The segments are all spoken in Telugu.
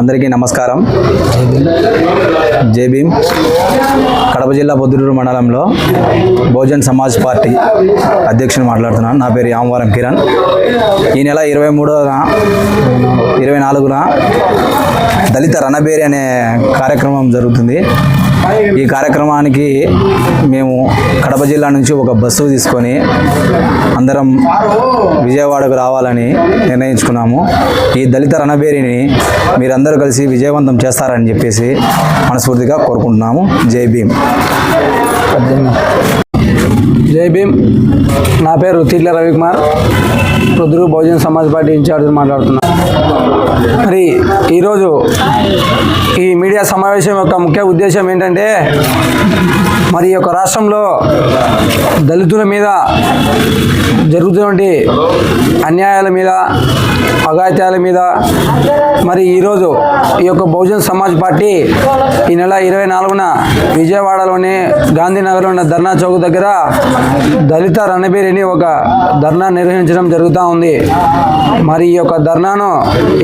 అందరికీ నమస్కారం. జై భీమ్. కడప జిల్లా పొద్దుటూరు మండలంలో బహుజన్ సమాజ్ పార్టీ అధ్యక్షుని మాట్లాడుతున్నాను. నా పేరు యామవరం కిరణ్. ఈ నెల ఇరవై మూడోన ఇరవై నాలుగున దళిత రణబేరి అనే కార్యక్రమం జరుగుతుంది. ఈ కార్యక్రమానికి మేము కడప జిల్లా నుంచి ఒక బస్సు తీసుకొని అందరం విజయవాడకు రావాలని నిర్ణయించుకున్నాము. ఈ దళిత రణబేరిని మీరందరూ కలిసి విజయవంతం చేస్తారని చెప్పేసి మనస్ఫూర్తిగా కోరుకుంటున్నాము. జై భీమ్. జై భీమ్. నా పేరు తీట్ల రవికుమార్. రుద్రు బహుజన సమాజ్ పార్టీ ఇన్ఛార్జ్ మాట్లాడుతున్నా. మరి ఈరోజు ఈ మీడియా సమావేశం యొక్క ముఖ్య ఉద్దేశం ఏంటంటే మరి ఈ యొక్క రాష్ట్రంలో దళితుల మీద జరుగుతున్నటువంటి అన్యాయాల మీద అఘాయిత్యాల మీద మరి ఈరోజు ఈ యొక్క బహుజన్ సమాజ్ పార్టీ ఈ నెల ఇరవై నాలుగున విజయవాడలోని గాంధీనగర్లో ఉన్న ధర్నా చౌక్ దగ్గర దళిత రణబీరిని ఒక ధర్నా నిర్వహించడం జరుగుతూ ఉంది. మరి ఈ యొక్క ధర్నాను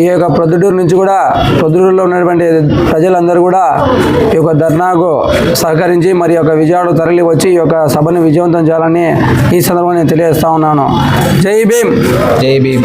ఈ యొక్క ప్రొద్దుటూరు నుంచి కూడా ప్రొద్దుటూరులో ఉన్నటువంటి ప్రజలందరూ కూడా ఈ యొక్క ధర్నాకు సహకరించి మరి యొక్క విజయవాడ తరలి వచ్చి ఈ యొక్క సభను విజయవంతం చేయాలని ఈ సందర్భంగా నేను తెలియజేస్తా ఉన్నాను. జై భీమ్! జై భీమ్!